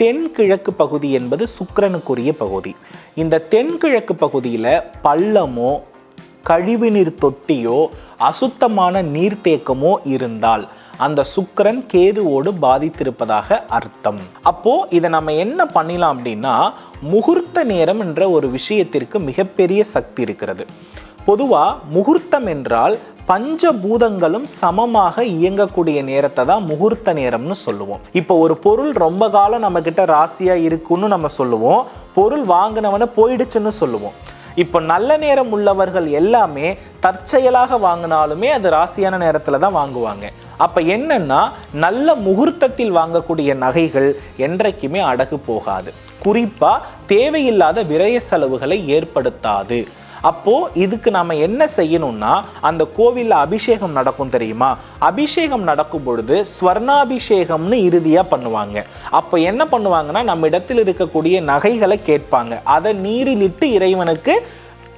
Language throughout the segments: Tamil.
தென்கிழக்கு பகுதி என்பது சுக்கரனுக்குரிய பகுதி. இந்த தென்கிழக்கு பகுதியில் பள்ளமோ கழிவுநீர் தொட்டியோ அசுத்தமான நீர்த்தேக்கமோ இருந்தால் அந்த சுக்கரன் கேதுவோடு பாதித்திருப்பதாக அர்த்தம். அப்போ இதை நம்ம என்ன பண்ணலாம் அப்படின்னா முகூர்த்த நேரம் என்ற ஒரு விஷயத்திற்கு மிகப்பெரிய சக்தி இருக்கிறது. பொதுவாக முகூர்த்தம் என்றால் பஞ்சபூதங்களும் சமமாக இயங்கக்கூடிய நேரத்தை தான் முகூர்த்த நேரம்னு சொல்லுவோம். இப்போ ஒரு பொருள் ரொம்ப காலம் நம்ம கிட்ட ராசியா இருக்குன்னு நம்ம சொல்லுவோம். பொருள் வாங்கினவன போயிடுச்சுன்னு சொல்லுவோம். இப்போ நல்ல நேரம் உள்ளவர்கள் எல்லாமே தற்செயலாக வாங்கினாலுமே அது ராசியான நேரத்தில் தான் வாங்குவாங்க. அப்போ என்னன்னா நல்ல முகூர்த்தத்தில் வாங்கக்கூடிய நகைகள் என்றைக்குமே அடகு போகாது. குறிப்பாக தேவையில்லாத விரய செலவுகளை ஏற்படுத்தாது. அப்போது இதுக்கு நாம் என்ன செய்யணும்னா அந்த கோவிலில் அபிஷேகம் நடக்கும் தெரியுமா? அபிஷேகம் நடக்கும் பொழுது ஸ்வர்ணாபிஷேகம்னு இறுதியாக பண்ணுவாங்க. அப்போ என்ன பண்ணுவாங்கன்னா நம்ம இடத்தில் இருக்கக்கூடிய நகைகளை கேட்பாங்க. அதை நீரிலிட்டு இறைவனுக்கு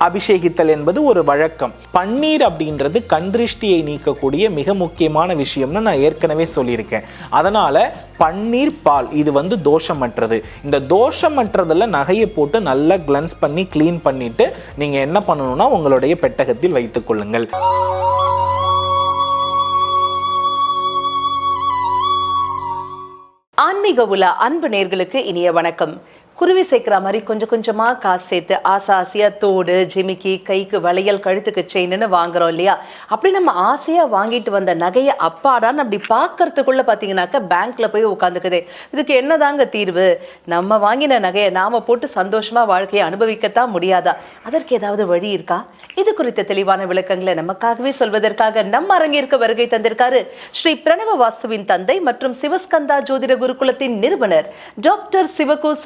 அபிஷேகித்தல் என்பது ஒரு வழக்கம். பன்னீர் அப்படின்றது கண்திருஷ்டியை நீக்கக்கூடிய மிக முக்கியமான விஷயம்னு நான் ஏற்கனவே சொல்லியிருக்கேன். அதனால பன்னீர் பால் இது வந்து தோஷமற்றது. இந்த தோஷமற்றதில் நகையை போட்டு நல்லா கிளன்ஸ் பண்ணி க்ளீன் பண்ணிட்டு நீங்க என்ன பண்ணணும்னா உங்களுடைய பெட்டகத்தில் வைத்துக் கொள்ளுங்கள். ஆன்மீக உலா அன்பு நேர்களுக்கு இனிய வணக்கம். குருவி சேர்க்குற மாதிரி கொஞ்சம் கொஞ்சமா காசு சேர்த்து ஆசை ஆசையா தோடு ஜிமிக்கி கைக்கு வளையல் கழுத்துக்கு செயின்னு வாங்குறோம் இல்லையா? அப்படி நம்ம ஆசையா வாங்கிட்டு வந்த நகையை அப்பாடான்னு அப்படி பார்க்கறதுக்குள்ள பாத்தீங்கன்னாக்க பேங்க்ல போய் உட்காந்துக்குது. இதுக்கு என்னதாங்க தீர்வு? நம்ம வாங்கின நகையை நாம போட்டு சந்தோஷமா வாழ்க்கையை அனுபவிக்கத்தான் முடியாதா? அதற்கு ஏதாவது வழி இருக்கா? இது குறித்த தெளிவான விளக்கங்களை நமக்காகவே சொல்வதற்காக நம்ம அரங்கிற்கு வருகை தந்திருக்காரு ஸ்ரீ பிரணவ வாஸ்துவின் தந்தை மற்றும் சிவஸ்கந்தா ஜோதிட குருகுலத்தின் நிறுவனர் டாக்டர் சிவகு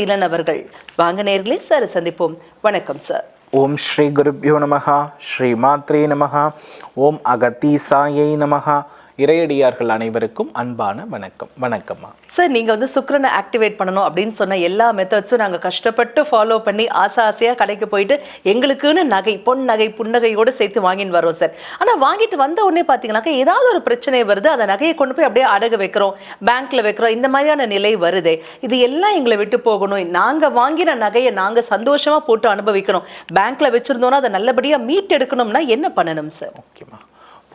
சீலன் அவர்கள் வாங்க நேர்களே சார் சந்திப்போம். வணக்கம் சார். ஓம் ஸ்ரீ குருப்யோ நமகா ஸ்ரீ மாத்ரே நமகா ஓம் அகத்தீசாயை நமகா இறையடியார்கள் அனைவருக்கும் அன்பான வணக்கம். வணக்கம்மா. சார் நீங்க வந்து சுக்கிரனை ஆக்டிவேட் பண்ணணும் அப்படின்னு சொன்ன எல்லா மெத்தட்ஸும் நாங்க கஷ்டப்பட்டு ஃபாலோ பண்ணி ஆசை ஆசையா கடைக்கு போயிட்டு எங்களுக்குன்னு நகை பொன் நகை புன்னகையோடு சேர்த்து வாங்கின்னு வரோம் சார் ஆனா வாங்கிட்டு வந்த உடனே பாத்தீங்கன்னாக்கா ஏதாவது ஒரு பிரச்சனை வருது அந்த நகையை கொண்டு போய் அப்படியே அடகு வைக்கிறோம் பேங்க்ல வைக்கிறோம் இந்த மாதிரியான நிலை வருதே. இது எல்லாம் எங்களை விட்டு போகணும். நாங்க வாங்கின நகையை நாங்க சந்தோஷமா போட்டு அனுபவிக்கணும். பேங்க்ல வச்சிருந்தோம்னா அதை நல்லபடியா மீட் எடுக்கணும்னா என்ன பண்ணணும் சார் ஓகேம்மா.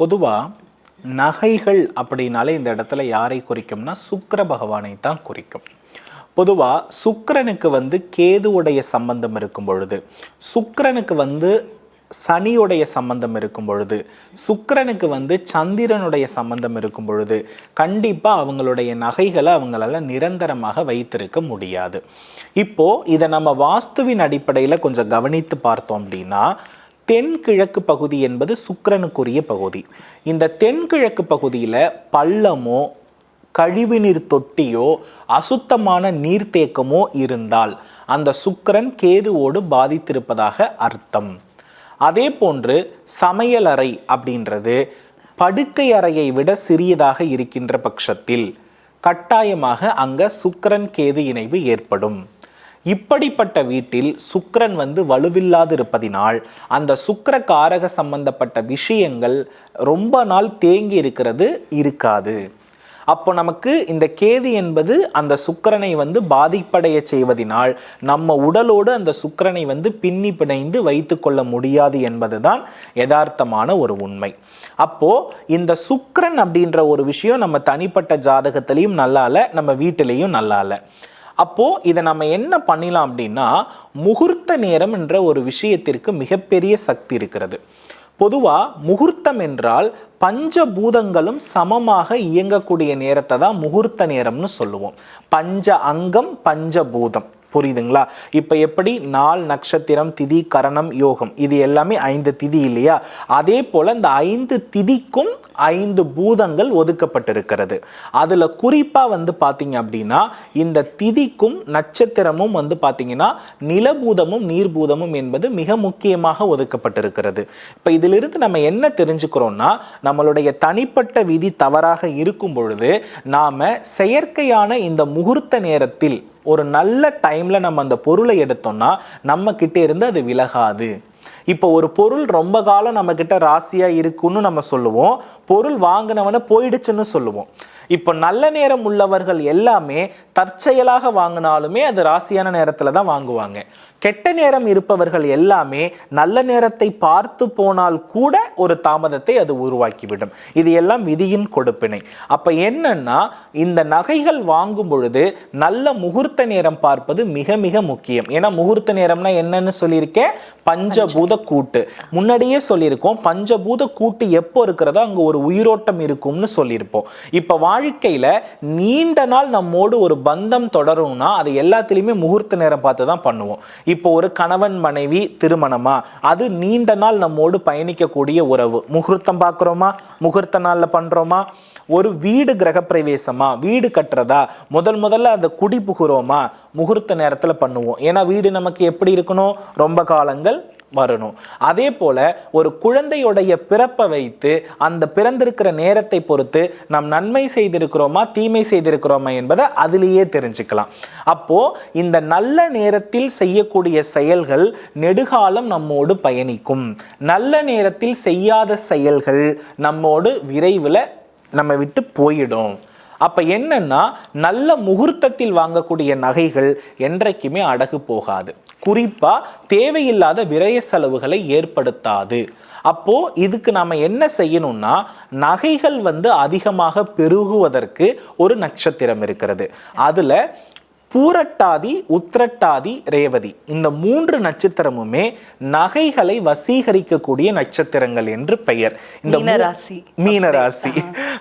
பொதுவாக நகைகள் அப்படின்னாலே இந்த இடத்துல யாரை குறிக்கும்னா சுக்கர பகவானை தான் குறிக்கும். பொதுவாக சுக்கரனுக்கு வந்து கேதுவுடைய சம்பந்தம் இருக்கும் பொழுது சுக்கரனுக்கு வந்து சனியுடைய சம்பந்தம் இருக்கும் பொழுது சுக்கரனுக்கு வந்து சந்திரனுடைய சம்பந்தம் இருக்கும் பொழுது கண்டிப்பாக அவங்களுடைய நகைகளை அவங்களால நிரந்தரமாக வைத்திருக்க முடியாது. இப்போது இதை நம்ம வாஸ்துவின் அடிப்படையில் கொஞ்சம் கவனித்து பார்த்தோம் அப்படின்னா தென்கிழக்கு பகுதி என்பது சுக்கரனுக்குரிய பகுதி. இந்த தென்கிழக்கு பகுதியில் பள்ளமோ கழிவுநீர் தொட்டியோ அசுத்தமான நீர்த்தேக்கமோ இருந்தால் அந்த சுக்கிரன் கேதுவோடு பாதித்திருப்பதாக அர்த்தம். அதே போன்று சமையலறை அப்படின்றது படுக்கை அறையை விட சிறியதாக இருக்கின்ற பட்சத்தில் கட்டாயமாக அங்க சுக்கரன் கேது இணைவு ஏற்படும். இப்படிப்பட்ட வீட்டில் சுக்கரன் வந்து வலுவில்லாது இருப்பதினால் அந்த சுக்கர காரக சம்பந்தப்பட்ட விஷயங்கள் ரொம்ப நாள் தேங்கி இருக்கிறது இருக்காது. அப்போ நமக்கு இந்த கேது என்பது அந்த சுக்கரனை வந்து பாதிப்படைய செய்வதினால் நம்ம உடலோடு அந்த சுக்கிரனை வந்து பின்னி பிணைந்து வைத்து கொள்ள முடியாது என்பதுதான் யதார்த்தமான ஒரு உண்மை. அப்போ இந்த சுக்கரன் அப்படின்ற ஒரு விஷயம் நம்ம தனிப்பட்ட ஜாதகத்திலையும் நல்லா இல்லை நம்ம வீட்டிலையும் நல்லா இல்லை அப்போது இதை நம்ம என்ன பண்ணலாம் அப்படின்னா முகூர்த்த நேரம் என்ற ஒரு விஷயத்திற்கு மிகப்பெரிய சக்தி இருக்கிறது. பொதுவாக முகூர்த்தம் என்றால் பஞ்சபூதங்களும் சமமாக இயங்கக்கூடிய நேரத்தை தான் முகூர்த்த நேரம்னு சொல்லுவோம். பஞ்ச அங்கம் பஞ்சபூதம். புரியுதுங்களா? இப்போ எப்படி நாள் நட்சத்திரம் திதி கரணம் யோகம் இது எல்லாமே ஐந்து திதி இல்லையா? அதே போல் இந்த ஐந்து திதிக்கும் ஐந்து பூதங்கள் ஒதுக்கப்பட்டிருக்கிறது. அதில் குறிப்பாக வந்து பார்த்தீங்க அப்படின்னா இந்த திதிக்கும் நட்சத்திரமும் வந்து பார்த்தீங்கன்னா நிலபூதமும் நீர்பூதமும் என்பது மிக முக்கியமாக ஒதுக்கப்பட்டிருக்கிறது. இப்போ இதிலிருந்து நம்ம என்ன தெரிஞ்சுக்கிறோம்னா நம்மளுடைய தனிப்பட்ட விதி தவறாக இருக்கும் பொழுது நாம் செயற்கையான இந்த முகூர்த்த நேரத்தில் ஒரு நல்ல டைமில் நம்ம அந்த பொருளை எடுத்தோம்னா நம்மக்கிட்டே இருந்து அது விலகாது. இப்போ ஒரு பொருள் ரொம்ப காலம் நம்மக்கிட்ட ராசியாக இருக்குன்னு நம்ம சொல்லுவோம். பொருள் வாங்கினவன போயிடுச்சுன்னு சொல்லுவோம். இப்போ நல்ல நேரம் உள்ளவர்கள் எல்லாமே தற்செயலாக வாங்கினாலுமே அது ராசியான நேரத்தில் தான் வாங்குவாங்க. கெட்ட நேரம் இருப்பவர்கள் எல்லாமே நல்ல நேரத்தை பார்த்து போனால் கூட ஒரு தாமதத்தை அது உருவாக்கிவிடும். இது எல்லாம் விதியின் கொடுப்பினை. அப்ப என்னன்னா இந்த நகைகள் வாங்கும் பொழுது நல்ல முகூர்த்த நேரம் பார்ப்பது மிக மிக முக்கியம். ஏன்னா முகூர்த்த நேரம்னா என்னன்னு சொல்லியிருக்கேன் பஞ்சபூத. கூட்டு. முன்னாடியே சொல்லியிருக்கோம் பஞ்சபூத கூட்டு எப்போ இருக்கிறதோ அங்க ஒரு உயிரோட்டம் இருக்கும்னு சொல்லியிருப்போம். இப்ப வாழ்க்கையில நீண்ட நாள் நம்மோடு ஒரு பந்தம் தொடரும்னா அது எல்லாத்துலயுமே முகூர்த்த நேரம் பார்த்து தான் பண்ணுவோம். இப்போ ஒரு கணவன் மனைவி திருமணமா? அது நீண்ட நாள் நம்மோடு பயணிக்கக்கூடிய உறவு. முகூர்த்தம் பார்க்குறோமா? முகூர்த்த நாளில் பண்ணுறோமா ஒரு வீடு கிரகப்பிரவேசமா? வீடு கட்டுறதா? முதல் முதல்ல அந்த குடி புகுறோமா? முகூர்த்த நேரத்தில் பண்ணுவோம். ஏன்னா வீடு நமக்கு எப்படி இருக்கணும்? ரொம்ப காலங்கள் வரணும். அதே போல ஒரு குழந்தையுடைய பிறப்பை வைத்து அந்த பிறந்திருக்கிற நேரத்தை பொறுத்து நாம் நன்மை செய்திருக்கிறோமா தீமை செய்திருக்கிறோமா என்பதை அதிலேயே தெரிஞ்சுக்கலாம். அப்போ இந்த நல்ல நேரத்தில் செய்யக்கூடிய செயல்கள் நெடுகாலம் நம்மோடு பயணிக்கும். நல்ல நேரத்தில் செய்யாத செயல்கள் நம்மோடு விரைவில் நம்ம விட்டு போயிடும். அப்போ என்னன்னா நல்ல முகூர்த்தத்தில் வாங்கக்கூடிய நகைகள் என்றைக்குமே அடகு போகாது. குறிப்பாக தேவையில்லாத விரய செலவுகளை ஏற்படுத்தாது. அப்போ இதுக்கு நாம என்ன செய்யணும்னா நகைகள் வந்து அதிகமாக பெருகுவதற்கு ஒரு நட்சத்திரம் இருக்கிறது. அதுல பூரட்டாதி உத்திரட்டாதி ரேவதி. இந்த மூன்று நட்சத்திரமுமே நகைகளை வசீகரிக்கக்கூடிய நட்சத்திரங்கள் என்று பெயர். இந்த மீனராசி. மீனராசி.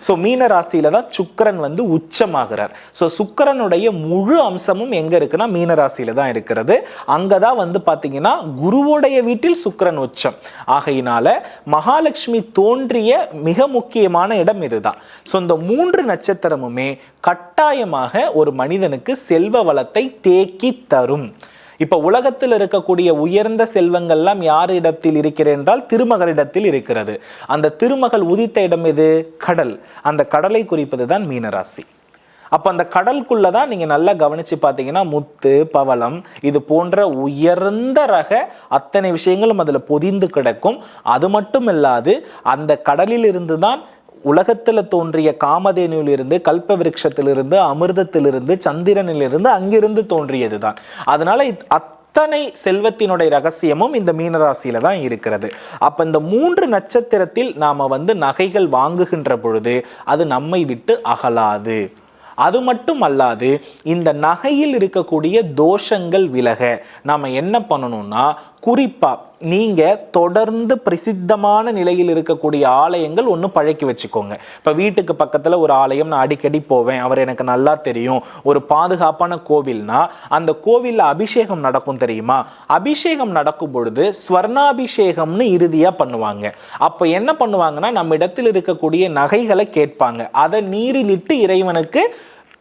ஸோ மீனராசியில தான் சுக்கிரன் வந்து உச்சமாகிறார். ஸோ சுக்கிரனுடைய முழு அம்சமும் எங்க இருக்குன்னா மீனராசியில தான் இருக்கிறது. அங்கதான் வந்து பாத்தீங்கன்னா குருவுடைய வீட்டில் சுக்கிரன் உச்சம். ஆகையினால மகாலட்சுமி தோன்றிய மிக முக்கியமான இடம் இதுதான். ஸோ இந்த மூன்று நட்சத்திரமுமே கட்டாயமாக ஒரு மனிதனுக்கு செல்வ வளத்தை தேக்கி தரும். இப்போ உலகத்தில் இருக்கக்கூடிய உயர்ந்த செல்வங்கள்லாம் யாரிடத்தில் இருக்கிறது என்றால் திருமகளிடத்தில் இருக்கிறது. அந்த திருமகள் உதித்த இடம் எது? கடல். அந்த கடலை குறிப்பது தான் மீனராசி. அப்போ அந்த கடலுக்குள்ள தான் நீங்கள் நல்லா கவனித்து பார்த்தீங்கன்னா முத்து பவளம் இது போன்ற உயர்ந்த ரக அத்தனை விஷயங்களும் அதில் பொதிந்து கிடக்கும். அது மட்டும் இல்லாது அந்த கடலில் இருந்து தான் உலகத்தில் தோன்றிய காமதேனுவிலிருந்து கல்ப விருட்சத்திலிருந்து அமிர்தத்திலிருந்து சந்திரனிலிருந்து அங்கிருந்து தோன்றியதுதான். அதனால அத்தனை செல்வத்தினுடைய ரகசியமும் இந்த மீனராசியில தான் இருக்கிறது. அப்ப இந்த மூன்று நட்சத்திரத்தில் நாம வந்து நகைகள் வாங்குகின்ற பொழுது அது நம்மை விட்டு அகலாது. அது மட்டும் அல்லாது இந்த நகையில் இருக்கக்கூடிய தோஷங்கள் விலக நாம் என்ன பண்ணணும்னா குறிப்பாக நீங்கள் தொடர்ந்து பிரசித்தமான நிலையில் இருக்கக்கூடிய ஆலயங்கள் ஒன்று பழக்கி வச்சுக்கோங்க. இப்போ வீட்டுக்கு பக்கத்தில் ஒரு ஆலயம் நான் அடிக்கடி போவேன். அவர் எனக்கு நல்லா தெரியும். ஒரு பாதுகாப்பான கோவில்னா அந்த கோவிலில் அபிஷேகம் நடக்கும் தெரியுமா? அபிஷேகம் நடக்கும் பொழுது ஸ்வர்ணாபிஷேகம்னு இறுதியாக பண்ணுவாங்க. அப்போ என்ன பண்ணுவாங்கன்னா நம்ம இடத்தில் இருக்கக்கூடிய நகைகளை கேட்பாங்க. அதை நீரிலிட்டு இறைவனுக்கு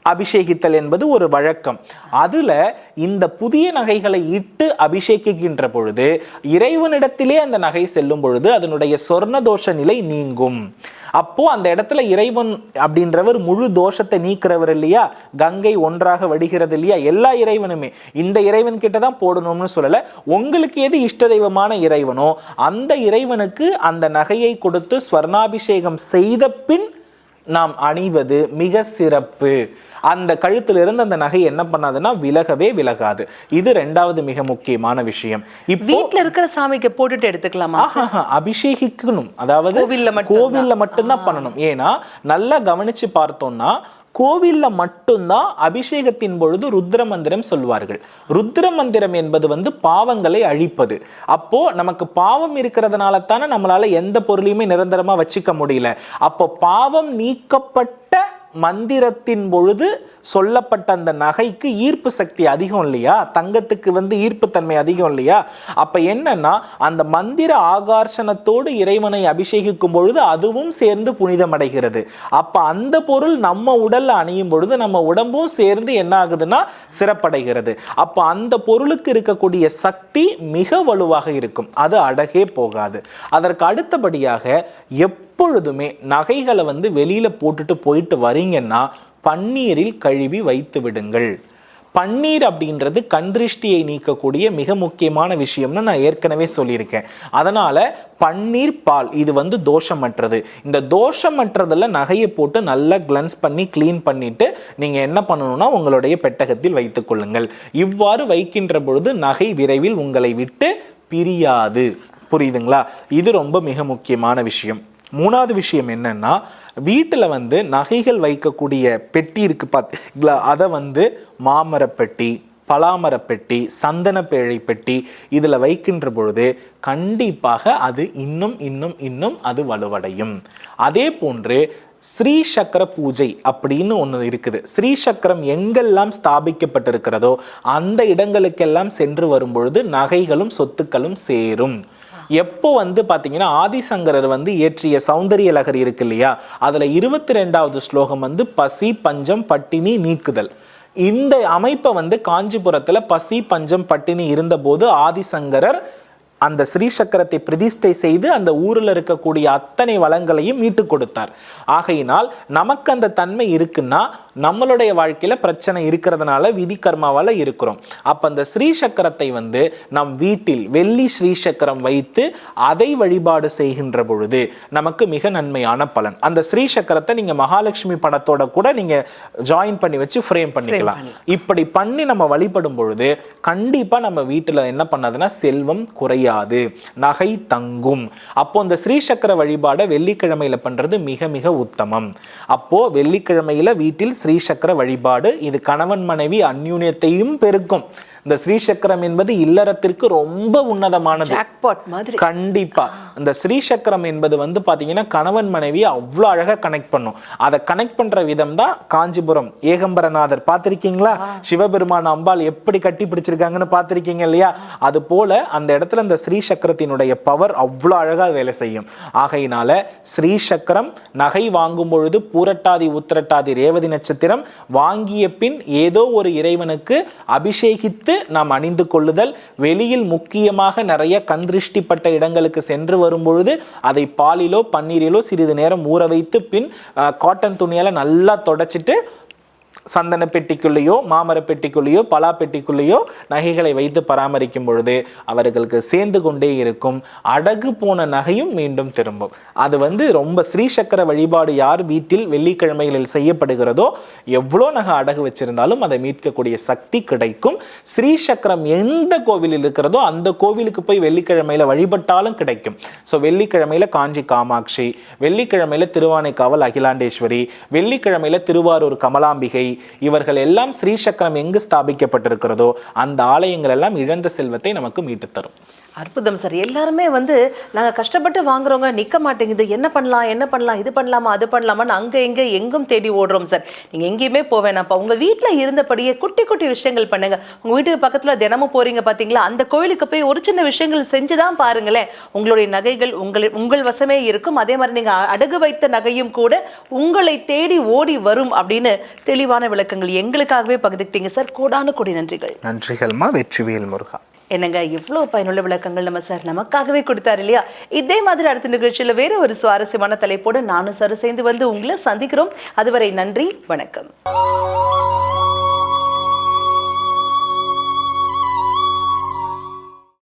அபிஷேகித்தல் என்பது ஒரு வழக்கம். அதில் இந்த புதிய நகைகளை இட்டு அபிஷேகிக்கின்ற பொழுது இறைவனிடத்திலே அந்த நகை செல்லும் பொழுது அதனுடைய சொர்ண தோஷ நிலை நீங்கும். அப்போ அந்த இடத்துல இறைவன் அப்படின்றவர் முழு தோஷத்தை நீக்கிறவர் இல்லையா? கங்கை ஒன்றாக வடிகிறது இல்லையா? எல்லா இறைவனுமே. இந்த இறைவன் கிட்ட தான் போடணும்னு சொல்லல. உங்களுக்கு எது இஷ்ட தெய்வமான இறைவனோ அந்த இறைவனுக்கு அந்த நகையை கொடுத்து ஸ்வர்ணாபிஷேகம் செய்த பின் நாம் அணிவது மிக சிறப்பு. அந்த கழுத்திலிருந்து அந்த நகை என்ன பண்ணாதுன்னா விலகவே விலகாது. இது ரெண்டாவது மிக முக்கியமான விஷயம். இப்போ வீட்ல இருக்கிற சாமிக்கு போட்டுட்டு எடுத்துக்கலாமா அபிஷேகிக்கணும். அதாவது கோவில்ல மட்டும்தான். கோவில்ல மட்டும்தான் பண்ணணும். ஏன்னா நல்லா கவனிச்சு பார்த்தோம்னா கோவில்ல மட்டும்தான் அபிஷேகத்தின் பொழுது ருத்ர மந்திரம் சொல்வார்கள். ருத்ர மந்திரம் என்பது வந்து பாவங்களை அழிப்பது. அப்போ நமக்கு பாவம் இருக்கிறதுனால தானே நம்மளால எந்த பொருளையுமே நிரந்தரமா வச்சுக்க முடியல. அப்போ பாவம் நீக்கப்பட்ட மந்திரத்தின் பொழுது சொல்லப்பட்ட அந்த நகைக்கு ஈர்ப்பு சக்தி அதிகம் இல்லையா? தங்கத்துக்கு வந்து ஈர்ப்புத்தன்மை அதிகம் இல்லையா? அப்ப என்னன்னா அந்த மந்திர ஆகர்ஷணத்தோடு இறைவனை அபிஷேகிக்கும் பொழுது அதுவும் சேர்ந்து புனிதமடைகிறது அப்ப அந்த பொருள் நம்ம உடல்ல அணியும் பொழுது நம்ம உடம்பும் சேர்ந்து என்ன ஆகுதுன்னா சிறப்படைகிறது. அப்ப அந்த பொருளுக்கு இருக்கக்கூடிய சக்தி மிக வலுவாக இருக்கும். அது அடகே போகாது. அதற்கு அடுத்தபடியாக எப்பொழுதுமே நகைகளை வந்து வெளியில போட்டுட்டு போயிட்டு வரீங்கன்னா பன்னீரில் கழுவி வைத்து விடுங்கள். பன்னீர் அப்படின்றது கண்திருஷ்டியை நீக்கக்கூடிய மிக முக்கியமான விஷயம்னு நான் ஏற்கனவே சொல்லியிருக்கேன். அதனால பன்னீர் பால் இது வந்து தோஷமற்றது. இந்த தோஷமற்றதில் நகையை போட்டு நல்லா கிளன்ஸ் பண்ணி க்ளீன் பண்ணிட்டு நீங்கள் என்ன பண்ணணும்னா உங்களுடைய பெட்டகத்தில் வைத்துக்கொள்ளுங்கள் இவ்வாறு வைக்கின்ற பொழுது நகை விரைவில் உங்களை விட்டு பிரியாது. புரியுதுங்களா? இது ரொம்ப மிக முக்கியமான விஷயம். மூணாவது விஷயம் என்னன்னா வீட்டில் வந்து நகைகள் வைக்கக்கூடிய பெட்டி இருக்கு பார்த்தீங்களா அதை வந்து மாமரப்பெட்டி பலாமரப்பெட்டி சந்தன பேழை பெட்டி இதில் வைக்கின்ற பொழுது கண்டிப்பாக அது இன்னும் இன்னும் இன்னும் அது வலுவடையும். அதே போன்று ஸ்ரீ சக்கர பூஜை அப்படின்னு ஒன்று இருக்குது. ஸ்ரீ சக்கரம் எங்கெல்லாம் ஸ்தாபிக்கப்பட்டிருக்கிறதோ அந்த இடங்களுக்கெல்லாம் சென்று வரும்பொழுது நகைகளும் சொத்துக்களும் சேரும். எப்போ வந்து பார்த்தீங்கன்னா ஆதிசங்கரர் வந்து இயற்றிய சௌந்தரிய லகரி இருக்கு இல்லையா? அதுல இருபத்தி ரெண்டாவது ஸ்லோகம் வந்து பசி பஞ்சம் பட்டினி நீக்குதல். இந்த அமைப்பை வந்து காஞ்சிபுரத்துல பசி பஞ்சம் பட்டினி இருந்தபோது ஆதிசங்கரர் அந்த ஸ்ரீ சக்கரத்தை பிரதிஷ்டை செய்து அந்த ஊரில் இருக்கக்கூடிய அத்தனை வளங்களையும் மீட்டு கொடுத்தார். ஆகையினால் நமக்கு அந்த தன்மை இருக்குன்னா நம்மளுடைய வாழ்க்கையில பிரச்சனை இருக்கிறதுனால விதி கர்மாவால இருக்கிறோம். அப்ப அந்த ஸ்ரீ சக்கரத்தை வந்து நம் வீட்டில் வெள்ளி ஸ்ரீ சக்கரம் வைத்து அதை வழிபாடு செய்கின்ற பொழுது நமக்கு மிக நன்மையான பலன். அந்த ஸ்ரீ சக்கரத்தை நீங்க மகாலட்சுமி படத்தோட கூட நீங்க ஜாயின் பண்ணி வச்சு ஃப்ரேம் பண்ணிக்கலாம். இப்படி பண்ணி நம்ம வழிபடும் பொழுது கண்டிப்பா நம்ம வீட்டுல என்ன பண்ணாதுன்னா செல்வம் குறையாது. நகை தங்கும். அப்போ இந்த ஸ்ரீ சக்கர வழிபாடை வெள்ளிக்கிழமையில பண்றது மிக மிக உத்தமம். அப்போ வெள்ளிக்கிழமையில வீட்டில் ஸ்ரீ சக்கர வழிபாடு இது கணவன் மனைவி அந்யூன்யத்தையும் பெருக்கும். இந்த ஸ்ரீ சக்கரம் என்பது இல்லறத்திற்கு ரொம்ப உன்னதமானது. கண்டிப்பா. இந்த ஸ்ரீ சக்கரம் என்பது வந்து பாத்தீங்கன்னா கணவன் மனைவியை அவ்வளோ அழகா கனெக்ட் பண்ணும். அதை கனெக்ட் பண்ற விதம் தான் காஞ்சிபுரம். ஏகம்பரநாதர் பார்த்திருக்கீங்களா? சிவபெருமான் அம்பாள் எப்படி கட்டி பிடிச்சிருக்காங்கன்னு பார்த்திருக்கீங்க இல்லையா? அது போல அந்த இடத்துல இந்த ஸ்ரீ சக்கரத்தினுடைய பவர் அவ்வளோ அழகா வேலை செய்யும். ஆகையினால ஸ்ரீ சக்கரம் நகை வாங்கும் பொழுது பூரட்டாதி உத்திரட்டாதி ரேவதி நட்சத்திரம் வாங்கிய பின் ஏதோ ஒரு இறைவனுக்கு அபிஷேகித்து நாம் அணிந்து கொள்ளுதல் வெளியில் முக்கியமாக நிறைய கண் திருஷ்டிப்பட்ட இடங்களுக்கு சென்று வரும்பொழுது அதை பாலிலோ பன்னீரிலோ சிறிது நேரம் ஊற வைத்து பின் காட்டன் துணியால் நல்லா தொடச்சிட்டு சந்தன பெட்டிக்குள்ளேயோ மாமர பெட்டிக்குள்ளேயோ பலா பெட்டிக்குள்ளேயோ நகைகளை வைத்து பராமரிக்கும் பொழுது அவர்களுக்கு சேர்ந்து கொண்டே இருக்கும் அடகு போன நகையும் மீண்டும் திரும்பும். அது வந்து ரொம்ப ஸ்ரீ சக்கர வழிபாடு யார் வீட்டில் வெள்ளிக்கிழமைகளில் செய்யப்படுகிறதோ எவ்வளோ நகை அடகு வச்சிருந்தாலும் அதை மீட்கக்கூடிய சக்தி கிடைக்கும். ஸ்ரீ சக்கரம் எந்த கோவிலில் இருக்கிறதோ அந்த கோவிலுக்கு போய் வெள்ளிக்கிழமையில வழிபட்டாலும் கிடைக்கும். ஸோ வெள்ளிக்கிழமையில காஞ்சி காமாட்சி வெள்ளிக்கிழமையில திருவானைக்காவல் அகிலாண்டேஸ்வரி வெள்ளிக்கிழமையில திருவாரூர் கமலாம்பிகை இவர்கள் எல்லாம் ஸ்ரீ சக்கரம் எங்கு ஸ்தாபிக்கப்பட்டிருக்கிறதோ அந்த ஆலயங்கள் எல்லாம் இழந்த செல்வத்தை நமக்கு மீட்டு தரும். அற்புதம் சார். எல்லாருமே வந்து நாங்கள் கஷ்டப்பட்டு வாங்குறவங்க நிற்க மாட்டேங்குது. என்ன பண்ணலாம்? என்ன பண்ணலாம்? இது பண்ணலாமா? அது பண்ணலாமான்னு அங்கே எங்கே எங்கும் தேடி ஓடுறோம் சார். நீங்கள் எங்கேயுமே போவேணாப்பா உங்கள் வீட்டில் இருந்தபடியே குட்டி குட்டி விஷயங்கள் பண்ணுங்கள் உங்கள் வீட்டுக்கு பக்கத்தில் தினமும் போகிறீங்க பார்த்தீங்களா அந்த கோயிலுக்கு போய் ஒரு சின்ன விஷயங்கள் செஞ்சு தான் பாருங்களேன். உங்களுடைய நகைகள் உங்கள் உங்கள் வசமே இருக்கும். அதே மாதிரி நீங்கள் அடகு வைத்த நகையும் கூட உங்களை தேடி ஓடி வரும் அப்படின்னு தெளிவான விளக்கங்கள் எங்களுக்காகவே பகிர்ந்துக்கிட்டீங்க சார். கோடானு கூடி நன்றிகள். நன்றிகள்மா. வெற்றிவேல் முருகா. என்னங்க இவ்வளவு பயனுள்ள விளக்கங்கள் நம்ம சார் நமக்காகவே கொடுத்தாரு இல்லையா? இதே மாதிரி அடுத்த நிகழ்ச்சியில வேற ஒரு சுவாரஸ்யமான தலைப்போடு நானும் சார் சேர்ந்து வந்து உங்களை சந்திக்கிறோம். அதுவரை நன்றி வணக்கம்.